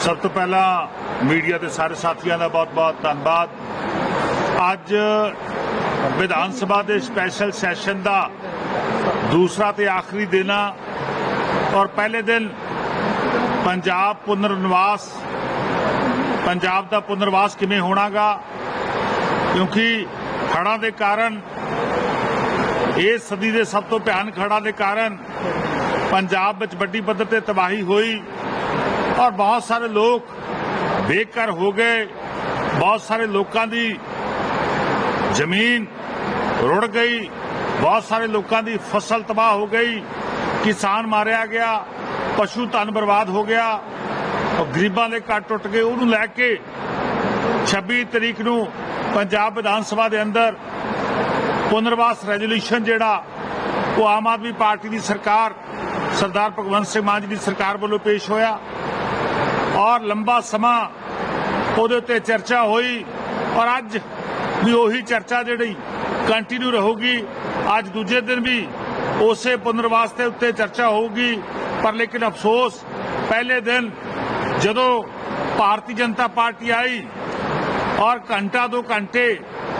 ਸਭ ਤੋਂ ਪਹਿਲਾਂ ਮੀਡੀਆ ਦੇ ਸਾਰੇ ਸਾਥੀਆਂ ਦਾ ਬਹੁਤ-ਬਹੁਤ ਧੰਨਵਾਦ। ਅੱਜ ਵਿਧਾਨ ਸਭਾ ਦੇ ਸਪੈਸ਼ਲ ਸੈਸ਼ਨ ਦਾ ਦੂਸਰਾ ਤੇ ਆਖਰੀ ਦਿਨ ਆ ਔਰ ਪਹਿਲੇ ਦਿਨ ਪੰਜਾਬ ਪੁਨਰਨਿਵਾਸ, ਪੰਜਾਬ ਦਾ ਪੁਨਰਵਾਸ ਕਿਵੇਂ ਹੋਣਾਗਾ? ਕਿਉਂਕਿ ਹੜ੍ਹਾਂ ਦੇ ਕਾਰਨ ਇਸ ਸਦੀ ਦੇ ਸਭ ਤੋਂ ਭਿਆਨਕ ਹੜ੍ਹਾਂ ਦੇ ਕਾਰਨ ਪੰਜਾਬ ਵਿੱਚ ਵੱਡੀ ਪੱਧਰ ਤੇ ਤਬਾਹੀ ਹੋਈ। ਔਰ ਬਹੁਤ ਸਾਰੇ ਲੋਕ ਬੇਘਰ ਹੋ ਗਏ। ਬਹੁਤ ਸਾਰੇ ਲੋਕਾਂ ਦੀ ਜ਼ਮੀਨ ਰੁੜ ਗਈ। ਬਹੁਤ ਸਾਰੇ ਲੋਕਾਂ ਦੀ ਫਸਲ ਤਬਾਹ ਹੋ ਗਈ। ਕਿਸਾਨ ਮਾਰਿਆ ਗਿਆ, ਪਸ਼ੂ ਧਨ ਬਰਬਾਦ ਹੋ ਗਿਆ। ਔਰ ਗਰੀਬਾਂ ਦੇ ਘਰ ਟੁੱਟ ਗਏ। ਉਹਨੂੰ ਲੈ ਕੇ 26 ਤਰੀਕ ਨੂੰ ਪੰਜਾਬ ਵਿਧਾਨ ਸਭਾ ਦੇ ਅੰਦਰ ਪੁਨਰਵਾਸ ਰੈਜ਼ੋਲੂਸ਼ਨ ਜਿਹੜਾ, ਉਹ ਆਮ ਆਦਮੀ ਪਾਰਟੀ ਦੀ ਸਰਕਾਰ, ਸਰਦਾਰ ਭਗਵੰਤ ਸਿੰਘ ਮਾਨ ਜੀ ਦੀ ਸਰਕਾਰ ਵੱਲੋਂ ਪੇਸ਼ ਹੋਇਆ। ਔਰ ਲੰਬਾ ਸਮਾਂ ਉਹਦੇ ਉੱਤੇ ਚਰਚਾ ਹੋਈ ਔਰ ਅੱਜ ਵੀ ਉਹੀ ਚਰਚਾ ਜਿਹੜੀ ਕੰਟੀਨਿਊ ਰਹੂਗੀ, ਅੱਜ ਦੂਜੇ ਦਿਨ ਵੀ ਉਸੇ ਪੁਨਰਵਾਸ ਦੇ ਉੱਤੇ ਚਰਚਾ ਹੋਊਗੀ। ਪਰ ਲੇਕਿਨ ਅਫਸੋਸ, ਪਹਿਲੇ ਦਿਨ ਜਦੋਂ ਭਾਰਤੀ ਜਨਤਾ ਪਾਰਟੀ ਆਈ ਔਰ ਘੰਟਾ ਦੋ ਘੰਟੇ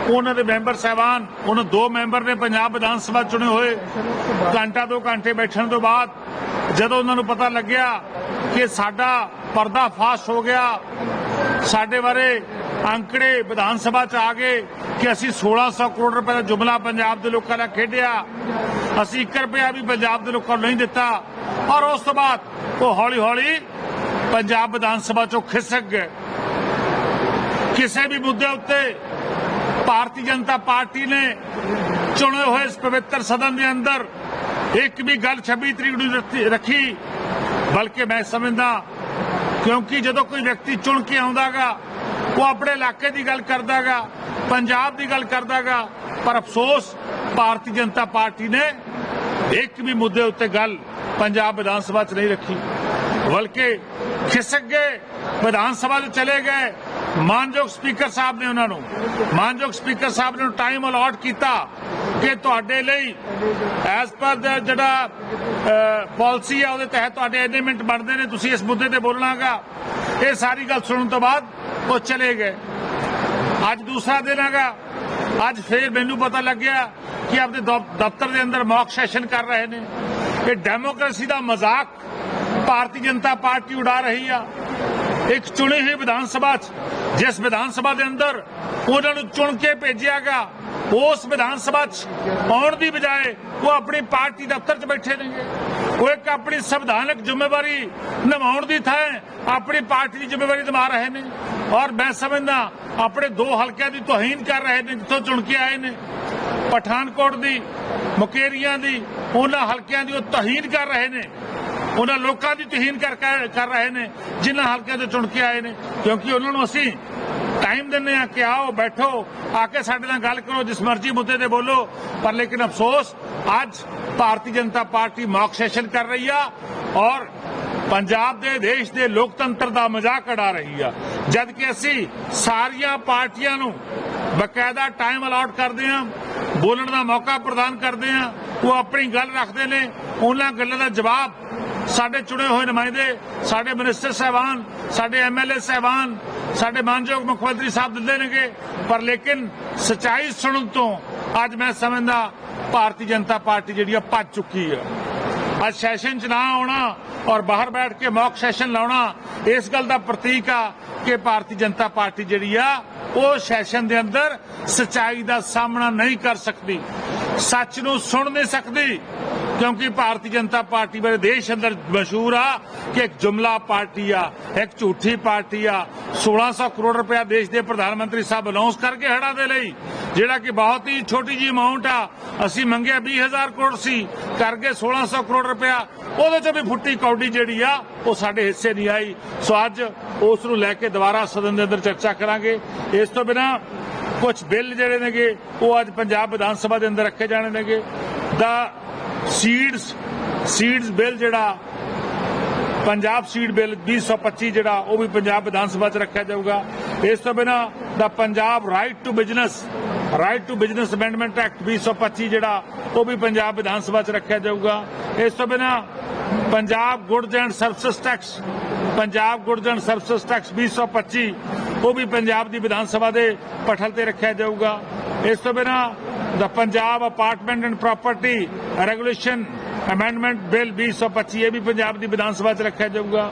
ਉਹਨਾਂ ਦੇ ਮੈਂਬਰ ਸਾਹਿਬਾਨ, ਉਹਨਾਂ ਦੋ ਮੈਂਬਰ ਨੇ ਪੰਜਾਬ ਵਿਧਾਨ ਸਭਾ ਚੁਣੇ ਹੋਏ। ਘੰਟਾ ਦੋ ਘੰਟੇ ਬੈਠਣ ਤੋਂ ਬਾਅਦ ਜਦੋਂ ਉਹਨਾਂ ਨੂੰ ਪਤਾ ਲੱਗਿਆ ਕਿ ਸਾਡਾ ਪਰਦਾ ਫਾਸ਼ ਹੋ ਗਿਆ। ਸਾਡੇ ਬਾਰੇ ਅੰਕੜੇ ਵਿਧਾਨ ਸਭਾ ਚ ਆ ਗਏ ਕਿ ਅਸੀਂ 1600 ਕਰੋੜ ਰੁਪਏ ਦਾ ਜੁਮਲਾ ਪੰਜਾਬ ਦੇ ਲੋਕਾਂ ਨਾਲ ਖੇਡਿਆ। ਅਸੀਂ 1 ਰੁਪਿਆ ਵੀ ਪੰਜਾਬ ਦੇ ਲੋਕਾਂ ਨੂੰ ਨਹੀਂ ਦਿੱਤਾ। ਔਰ ਉਸ ਤੋਂ ਬਾਅਦ ਉਹ ਹੌਲੀ ਹੌਲੀ ਪੰਜਾਬ ਵਿਧਾਨ ਸਭਾ ਚੋਂ ਖਿਸਕ ਗਏ। ਕਿਸੇ ਵੀ ਮੁੱਦੇ ਉੱਤੇ ਭਾਰਤੀ ਜਨਤਾ ਪਾਰਟੀ ਨੇ ਚੁਣੇ ਹੋਏ ਇਸ ਪਵਿੱਤਰ ਸਦਨ ਦੇ ਅੰਦਰ ਇੱਕ ਵੀ ਗੱਲ 26 ਤਰੀਕ ਨੂੰ ਰੱਖੀ ਬਲਕਿ ਮੈਂ ਸਮਝਦਾ ਕਿਉਂਕਿ ਜਦੋਂ ਕੋਈ ਵਿਅਕਤੀ ਚੁਣ ਕੇ ਆਉਂਦਾਗਾ, ਉਹ ਆਪਣੇ ਇਲਾਕੇ ਦੀ ਗੱਲ ਕਰਦਾਗਾ, ਪੰਜਾਬ ਦੀ ਗੱਲ ਕਰਦਾਗਾ, ਪਰ ਅਫਸੋਸ ਭਾਰਤੀ ਜਨਤਾ ਪਾਰਟੀ ਨੇ ਇੱਕ ਵੀ ਮੁੱਦੇ ਉੱਤੇ ਗੱਲ ਪੰਜਾਬ ਵਿਧਾਨ ਸਭਾ 'ਚ ਨਹੀਂ ਰੱਖੀ। ਬਲਕਿ ਖਿਸਕ ਗਏ ਵਿਧਾਨ ਸਭਾ 'ਚ ਚਲੇ ਗਏ, ਮਾਨਯੋਗ ਸਪੀਕਰ ਸਾਹਿਬ ਨੇ ਉਹਨਾਂ ਨੂੰ, ਮਾਨਯੋਗ ਸਪੀਕਰ ਸਾਹਿਬ ਨੇ ਟਾਈਮ ਅਲਾਟ ਕੀਤਾ। ਕਿ ਤੁਹਾਡੇ ਲਈ ਐਸ ਪਰ ਦਾ ਜਿਹੜਾ ਪਾਲਿਸੀ ਆ, ਉਹਦੇ ਤਹਿਤ ਤੁਹਾਡੇ ਇੰਨੇ ਮਿੰਟ ਬਣਦੇ ਨੇ, ਤੁਸੀਂ ਇਸ ਮੁੱਦੇ ਤੇ ਬੋਲਣਾਗਾ। ਇਹ ਸਾਰੀ ਗੱਲ ਸੁਣਨ ਤੋਂ ਬਾਅਦ ਉਹ ਚਲੇ ਗਏ। ਅੱਜ ਦੂਸਰਾ ਦਿਨ ਹੈਗਾ। ਅੱਜ ਫੇਰ ਮੈਨੂੰ ਪਤਾ ਲੱਗਿਆ ਕਿ ਆਪਦੇ ਦਫ਼ਤਰ ਦੇ ਅੰਦਰ ਮੌਕ ਸੈਸ਼ਨ ਕਰ ਰਹੇ ਨੇ। ਇਹ ਡੈਮੋਕ੍ਰੇਸੀ ਦਾ ਮਜ਼ਾਕ ਭਾਰਤੀ ਜਨਤਾ ਪਾਰਟੀ ਉਡਾ ਰਹੀ ਆ। ਇੱਕ ਚੁਣੀ ਹੋਈ ਵਿਧਾਨ ਸਭਾ 'ਚ, ਜਿਸ ਵਿਧਾਨ ਸਭਾ ਦੇ ਅੰਦਰ ਉਹਨਾਂ ਨੂੰ ਚੁਣ ਕੇ ਭੇਜਿਆ ਭੇਜਿਆਗਾ। ਉਸ ਵਿਧਾਨ ਸਭਾ 'ਚ ਆਉਣ ਦੀ ਬਜਾਏ ਉਹ ਆਪਣੀ ਪਾਰਟੀ ਦਫ਼ਤਰ 'ਚ ਬੈਠੇ ਨੇ। ਉਹ ਇੱਕ ਆਪਣੀ ਸੰਵਿਧਾਨਕ ਜ਼ਿੰਮੇਵਾਰੀ ਨਿਭਾਉਣ ਦੀ ਥਾਂ ਆਪਣੀ ਪਾਰਟੀ ਦੀ ਜ਼ਿੰਮੇਵਾਰੀ ਨਿਭਾ ਰਹੇ ਨੇ। ਔਰ ਮੈਂ ਸਮਝਦਾ ਆਪਣੇ ਦੋ ਹਲਕਿਆਂ ਦੀ ਤੋਹੀਨ ਕਰ ਰਹੇ ਨੇ, ਜਿੱਥੋਂ ਚੁਣ ਕੇ ਆਏ ਨੇ। ਪਠਾਨਕੋਟ ਦੀ, ਮੁਕੇਰੀਆਂ ਦੀ, ਉਹਨਾਂ ਹਲਕਿਆਂ ਦੀ ਉਹ ਤੋਹੀਨ ਕਰ ਰਹੇ ਨੇ। ਉਹਨਾਂ ਲੋਕਾਂ ਦੀ ਤੋਹੀਨ ਕਰ ਕਰ ਕਰ ਰਹੇ ਨੇ, ਜਿਨ੍ਹਾਂ ਹਲਕਿਆਂ ਤੋਂ ਚੁਣ ਕੇ ਆਏ ਨੇ। ਕਿਉਂਕਿ ਉਹਨਾਂ ਨੂੰ ਅਸੀਂ ਟਾਈਮ ਦਿੰਦੇ ਆ ਕਿ ਆਓ, ਬੈਠੋ, ਆ ਕੇ ਸਾਡੇ ਨਾਲ ਗੱਲ ਕਰੋ, ਜਿਸ ਮਰਜ਼ੀ ਮੁੱਦੇ ਤੇ ਬੋਲੋ। ਪਰ ਲੇਕਿਨ ਅਫਸੋਸ, ਅੱਜ Bharatiya Janata Party mock session ਕਰ ਰਹੀ ਆ ਔਰ ਪੰਜਾਬ ਦੇ, ਦੇਸ਼ ਦੇ ਲੋਕਤੰਤਰ ਦਾ ਮਜ਼ਾਕ ਉਡਾ ਰਹੀ ਆ। ਜਦ ਕਿ ਅਸੀਂ ਸਾਰੀਆਂ ਪਾਰਟੀਆਂ ਨੂੰ ਬਕਾਇਦਾ ਟਾਈਮ ਅਲਾਟ ਕਰਦੇ ਆ ਬੋਲਣ ਦਾ ਮੌਕਾ ਪ੍ਰਦਾਨ ਕਰਦੇ ਆ ਉਹ ਆਪਣੀ ਗੱਲ ਰੱਖਦੇ ਨੇ, ਉਹਨਾਂ ਗੱਲਾਂ ਦਾ ਜਵਾਬ ਸਾਡੇ ਚੁਣੇ ਹੋਏ ਨੁਮਾਇੰਦੇ, ਸਾਡੇ ਮਿਨਿਸਟਰ ਸਾਹਿਬਾਨ, ਸਾਡੇ ਐਮਐਲਏ ਸਾਹਿਬਾਨ ਸਾਡੇ ਮਾਨਯੋਗ ਮੁੱਖ ਮੰਤਰੀ ਸਾਹਿਬ ਦਿੰਦੇ ਨੇਗੇ, ਪਰ ਲੇਕਿਨ ਸਚਾਈ ਸੁਣਨ ਤੋਂ ਅੱਜ ਮੈਂ ਸਮਝਦਾ ਭਾਰਤੀ ਜਨਤਾ ਪਾਰਟੀ ਜਿਹੜੀ ਆ ਭੱਜ ਚੁੱਕੀ ਆ। ਅੱਜ ਸੈਸ਼ਨ ਚ ਨਾ ਆਉਣਾ ਔਰ ਬਾਹਰ ਬੈਠ ਕੇ ਮੌਕ ਸੈਸ਼ਨ ਲਾਉਣਾ, ਇਸ ਗੱਲ ਦਾ ਪ੍ਰਤੀਕ ਆ ਕਿ ਭਾਰਤੀ ਜਨਤਾ ਪਾਰਟੀ ਜਿਹੜੀ ਆ, ਉਹ ਸੈਸ਼ਨ ਦੇ ਅੰਦਰ ਸਚਾਈ ਦਾ ਸਾਹਮਣਾ ਨਹੀਂ ਕਰ ਸਕਦੀ। ਸੱਚ ਨੂੰ ਸੁਣ ਨਹੀਂ ਸਕਦੀ ਕਿਉਂਕਿ ਭਾਰਤੀ ਜਨਤਾ ਪਾਰਟੀ ਬਾਰੇ ਦੇਸ਼ ਅੰਦਰ ਮਸ਼ਹੂਰ ਆ ਕਿ ਇੱਕ ਜੁਮਲਾ ਪਾਰਟੀ ਆ, ਇੱਕ ਝੂਠੀ ਪਾਰਟੀ ਆ। 1600 ਕਰੋੜ ਰੁਪਇਆ ਦੇਸ਼ ਦੇ ਪ੍ਰਧਾਨ ਮੰਤਰੀ ਸਾਹਿਬ ਅਨਾਉਂਸ ਕਰਕੇ ਹੜਾ ਦੇ ਲਈ, ਜਿਹੜਾ ਕਿ ਬਹੁਤ ਹੀ ਛੋਟੀ ਜੀ ਅਮਾਉਂਟ ਆ। ਅਸੀਂ ਮੰਗਿਆ 20000 ਕਰੋੜ ਸੀ, ਕਰਕੇ 1600 ਕਰੋੜ ਰੁਪਇਆ। ਉਹਦੇ ਚ ਵੀ ਫੁੱਟੀ ਕੌਡੀ ਜਿਹੜੀ ਆ, ਉਹ ਸਾਡੇ ਹਿੱਸੇ ਨਹੀਂ ਆਈ। ਸੋ ਅੱਜ ਉਸ ਨੂੰ ਲੈ ਕੇ ਦੁਬਾਰਾ ਸਦਨ ਦੇ ਅੰਦਰ ਚਰਚਾ ਕਰਾਂਗੇ। ਇਸ ਤੋਂ ਬਿਨਾ ਕੁਝ ਬਿੱਲ ਜਿਹੜੇ ਨੇਗੇ, ਉਹ ਅੱਜ ਪੰਜਾਬ ਵਿਧਾਨ ਸਭਾ ਦੇ ਅੰਦਰ ਰੱਖੇ ਜਾਣੇ ਨੇਗੇ। ਦਾ ਸੀਡਸ ਸੀਡਸ ਬਿੱਲ ਜਿਹੜਾ, ਪੰਜਾਬ ਸੀਡ ਬਿੱਲ 2025 ਜਿਹੜਾ, ਉਹ ਵੀ ਪੰਜਾਬ ਵਿਧਾਨ ਸਭਾ 'ਚ ਰੱਖਿਆ ਜਾਊਗਾ। ਇਸ ਤੋਂ ਬਿਨਾ ਦਾ Punjab right to business right to business amendment act 2025 ਜਿਹੜਾ, ਉਹ ਵੀ ਪੰਜਾਬ ਵਿਧਾਨ ਸਭਾ 'ਚ ਰੱਖਿਆ ਜਾਊਗਾ। ਇਸ ਤੋਂ ਬਿਨਾ Punjab goods and service tax Punjab goods and service tax 2025 ਉਹ ਵੀ ਪੰਜਾਬ ਦੀ ਵਿਧਾਨ ਸਭਾ ਦੇ ਪਠਲ ਤੇ ਰੱਖਿਆ ਜਾਊਗਾ। ਇਸ ਤੋਂ ਬਿਨਾ ਦਾ Punjab apartment and property regulation amendment bill 2025 ਇਹ ਵੀ ਪੰਜਾਬ ਦੀ ਵਿਧਾਨ ਸਭਾ 'ਚ ਰੱਖਿਆ ਜਾਊਗਾ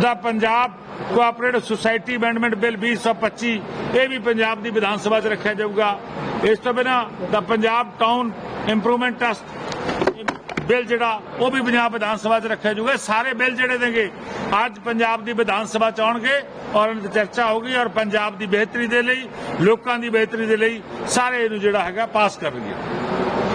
ਦਾ Punjab cooperative society amendment bill 2025 ਇਹ ਵੀ ਪੰਜਾਬ ਦੀ ਵਿਧਾਨ ਸਭਾ 'ਚ ਰੱਖਿਆ ਜਾਊਗਾ ਇਸ ਤੋਂ ਬਿਨਾ ਦਾ Punjab town improvement trust bill ਜਿਹੜਾ ਉਹ ਵੀ ਪੰਜਾਬ ਵਿਧਾਨ ਸਭਾ 'ਚ ਰੱਖਿਆ ਜਾਊਗਾ। ਸਾਰੇ ਬਿੱਲ ਜਿਹੜੇ ਨੇਗੇ ਅੱਜ ਪੰਜਾਬ ਦੀ ਵਿਧਾਨ ਸਭਾ 'ਚ ਆਉਣਗੇ ਔਰ ਇਹਨਾਂ 'ਤੇ ਚਰਚਾ ਹੋਊਗੀ ਔਰ ਪੰਜਾਬ ਦੀ ਬਿਹਤਰੀ ਦੇ ਲਈ ਲੋਕਾਂ ਦੀ ਬਿਹਤਰੀ ਦੇ ਲਈ ਸਾਰੇ ਇਹਨੂੰ ਜਿਹੜਾ ਹੈਗਾ ਪਾਸ ਕਰਨਗੇ।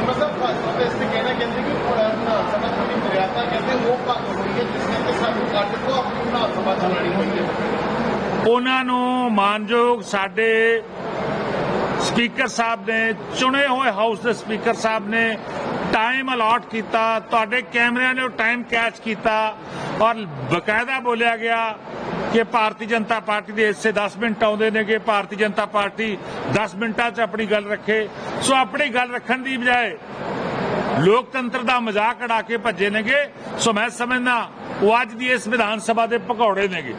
ਮਤਲਬ ਭਾਜਪਾ ਦੇ ਇਸ ਤੇ ਕਹਿਣਾ ਕਹਿੰਦੇ ਕਿ ਵਿਧਾਨ ਸਭਾ ਥੋੜੀ ਮਰਿਆਦਾ ਕਹਿੰਦੇ ਉਹ ਭੰਗ ਹੋਈ ਹੈ ਜਿਸ ਨੇ ਕਿ ਸਾਨੂੰ ਕੱਢ ਤੋਂ ਆਪਣੀ ਵਿਧਾਨ ਸਭਾ ਚਲਾਣੀ ਹੋਈ ਹੈ। ਉਹਨਾਂ ਨੂੰ ਮਾਨਯੋਗ ਸਾਡੇ ਸਪੀਕਰ ਸਾਹਿਬ ਨੇ ਚੁਣੇ ਹੋਏ ਹਾਊਸ ਦੇ ਸਪੀਕਰ ਸਾਹਿਬ ਨੇ ਟਾਈਮ ਅਲਾਟ ਕੀਤਾ, ਤੁਹਾਡੇ ਕੈਮਰਿਆਂ ਨੇ ਉਹ ਟਾਈਮ ਕੈਚ ਕੀਤਾ ਔਰ ਬਕਾਇਦਾ ਬੋਲਿਆ ਗਿਆ ਕਿ ਭਾਰਤੀ ਜਨਤਾ ਪਾਰਟੀ ਦੇ ਹਿੱਸੇ 10 ਮਿੰਟ ਆਉਂਦੇ ਨੇ ਕਿ ਭਾਰਤੀ ਜਨਤਾ ਪਾਰਟੀ 10 ਮਿੰਟਾਂ 'ਚ ਆਪਣੀ ਗੱਲ ਰੱਖੇ। ਸੋ ਆਪਣੀ ਗੱਲ ਰੱਖਣ ਦੀ ਬਜਾਏ ਲੋਕਤੰਤਰ ਦਾ ਮਜ਼ਾਕ ਉਡਾ ਕੇ ਭੱਜੇ ਨੇਗੇ। ਸੋ ਮੈਂ ਸਮਝਦਾ, ਉਹ ਅੱਜ ਦੀ ਇਸ ਵਿਧਾਨ ਸਭਾ ਦੇ ਭਗੌੜੇ ਨੇਗੇ।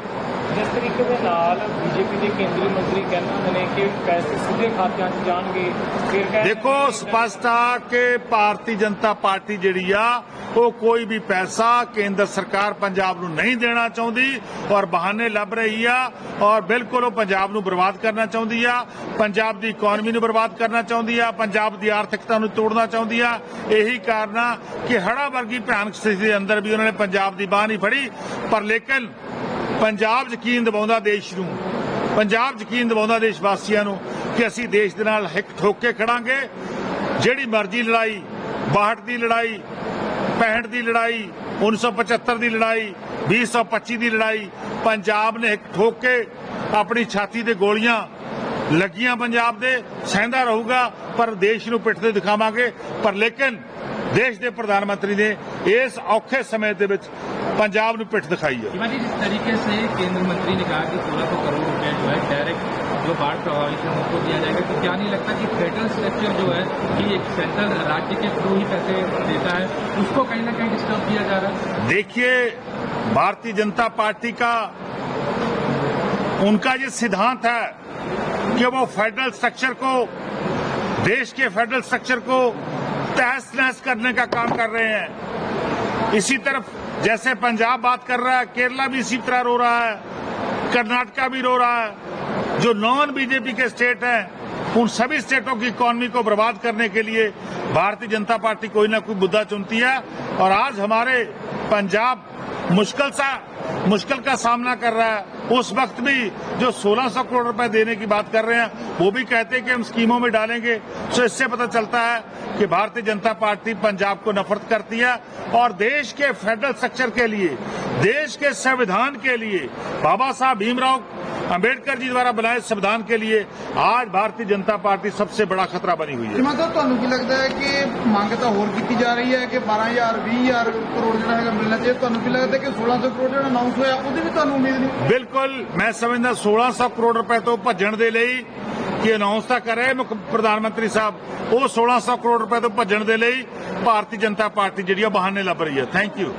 ਜਿਸ ਤਰੀਕੇ ਦੇ ਨਾਲ ਬੀਜੇਪੀ ਦੇ ਕੇਂਦਰੀ ਮੰਤਰੀ ਕਹਿੰਦੇ ਹੁੰਦੇ ਨੇ ਕਿ ਪੈਸੇ ਸਿੱਧੇ ਖਾਤਿਆਂ 'ਚ ਜਾਣਗੇ ਫਿਰ ਕਹਿੰਦੇ ਦੇਖੋ ਸਪਸ਼ਟ ਆ ਕਿ ਭਾਰਤੀ ਜਨਤਾ ਪਾਰਟੀ ਜਿਹੜੀ ਆ ਉਹ ਕੋਈ ਵੀ ਪੈਸਾ ਕੇਂਦਰ ਸਰਕਾਰ ਪੰਜਾਬ ਨੂੰ ਨਹੀਂ ਦੇਣਾ ਚਾਹੁੰਦੀ ਔਰ ਬਹਾਨੇ ਲੱਭ ਰਹੀ ਆ ਔਰ ਬਿਲਕੁਲ ਉਹ ਪੰਜਾਬ ਨੂੰ ਬਰਬਾਦ ਕਰਨਾ ਚਾਹੁੰਦੀ ਆ ਪੰਜਾਬ ਦੀ ਇਕਨੋਮੀ ਨੂੰ ਬਰਬਾਦ ਕਰਨਾ ਚਾਹੁੰਦੀ ਆ ਪੰਜਾਬ ਦੀ ਆਰਥਿਕਤਾ ਨੂੰ ਤੋੜਨਾ ਚਾਹੁੰਦੀ ਆ। ਇਹੀ ਕਾਰਨ ਆ ਕਿ ਹੜਾ ਵਰਗੀ ਭਿਆਨਕ ਸਥਿਤੀ ਦੇ ਅੰਦਰ ਵੀ ਉਹਨਾਂ ਨੇ ਪੰਜਾਬ ਦੀ ਬਾਹ ਨਹੀਂ ਫੜੀ ਪਰ ਲੇਕਿਨ ਪੰਜਾਬ ਯਕੀਨ ਦਿਵਾਉਂਦਾ ਦੇਸ਼ ਨੂੰ, ਪੰਜਾਬ ਯਕੀਨ ਦਿਵਾਉਂਦਾ ਦੇਸ਼ ਵਾਸੀਆਂ ਨੂੰ ਕਿ ਅਸੀਂ ਦੇਸ਼ ਦੇ ਨਾਲ ਹਿੱਕ ਠੋਕ ਕੇ ਖੜਾਂਗੇ। ਜਿਹੜੀ ਮਰਜ਼ੀ ਲੜਾਈ 62 ਦੀ ਲੜਾਈ 65 ਦੀ ਲੜਾਈ 1975 ਦੀ ਲੜਾਈ 2025 ਦੀ ਲੜਾਈ, ਪੰਜਾਬ ਨੇ ਹਿੱਕ ਠੋਕ ਕੇ ਆਪਣੀ ਛਾਤੀ ਤੇ ਗੋਲੀਆਂ ਲੱਗੀਆਂ ਪੰਜਾਬ ਦੇ, ਸਹਿੰਦਾ ਰਹੂਗਾ, ਪਰ ਦੇਸ਼ ਨੂੰ ਪਿੱਠ ਤੇ ਦਿਖਾਵਾਂਗੇ। ਪਰ ਲੇਕਿਨ ਦੇਸ਼ ਦੇ ਪ੍ਰਧਾਨ ਮੰਤਰੀ ਨੇ ਇਸ ਔਖੇ ਸਮੇਂ ਦੇ ਵਿੱਚ पंजाब ने पिट दिखाई है जिस तरीके से केंद्र मंत्री ने कहा कि सोलह सौ करोड़ रुपये जो है डायरेक्ट जो बाढ़ प्रभावित है उनको दिया जाएगा तो क्या नहीं लगता कि फेडरल स्ट्रक्चर जो है कि एक सेंट्रल राज्य के थ्रू ही पैसे देता है उसको कहीं ना कहीं डिस्टर्ब किया जा रहा है? देखिए भारतीय जनता पार्टी का उनका ये सिद्धांत है कि वो फेडरल स्ट्रक्चर को देश के फेडरल स्ट्रक्चर को तहस नहस करने का काम कर रहे हैं। इसी तरफ़ जैसे पंजाब बात कर रहा है, केरला भी इसी तरह रो रहा है, कर्नाटका भी रो रहा है। जो नॉन बीजेपी के स्टेट हैं, उन सभी स्टेटों की इकोनॉमी को बर्बाद करने के लिए भारतीय जनता पार्टी कोई ना कोई मुद्दा चुनती है। और आज हमारे पंजाब मुश्किल सा मुश्किल का सामना कर रहा है। उस वक्त भी जो 1600 करोड़ रुपए देने की बात कर रहे हैं, वो भी कहते हैं कि हम स्कीमों में डालेंगे। तो इससे पता चलता है कि भारतीय जनता पार्टी पंजाब को नफरत करती है और देश के फेडरल स्ट्रक्चर के लिए, देश के संविधान के लिए बाबा साहब भीमराव अंबेडकर जी द्वारा बनाए संविधान के लिए आज भारतीय जनता पार्टी सबसे बड़ा खतरा बनी हुई है ਜਿਵੇਂ ਤਾਂ ਤੁਹਾਨੂੰ ਕੀ ਲੱਗਦਾ ਹੈ ਕਿ ਮੰਗ ਤਾਂ ਹੋਰ ਕੀਤੀ ਜਾ ਰਹੀ ਹੈ ਕਿ 12000 20000 ਕਰੋੜ ਜਿਹੜਾ ਹੈਗਾ ਮਿਲਣਾ ਚਾਹੀਦਾ ਤੁਹਾਨੂੰ ਕੀ ਲੱਗਦਾ ਕਿ 1600 ਕਰੋੜ ਜਿਹੜਾ ਅਨਾਉਂਸ ਹੋਇਆ ਉਹਦੀ ਵੀ ਤੁਹਾਨੂੰ ਉਮੀਦ ਨਹੀਂ ਬਿਲਕੁਲ ਮੈਂ ਸਮਝਦਾ 1600 ਕਰੋੜ ਰੁਪਏ ਤੋਂ ਭੱਜਣ ਦੇ ਲਈ ਕਿ ਅਨਾਉਂਸ ਤਾਂ ਕਰੇ ਮੁੱਖ ਪ੍ਰਧਾਨ ਮੰਤਰੀ ਸਾਹਿਬ ਉਹ 1600 ਕਰੋੜ ਰੁਪਏ ਤੋਂ ਭੱਜਣ ਦੇ ਲਈ ਭਾਰਤੀ ਜਨਤਾ ਪਾਰਟੀ ਜਿਹੜੀ ਆ ਬਹਾਨੇ ਲੱਭ ਰਹੀ ਹੈ ਥੈਂਕ ਯੂ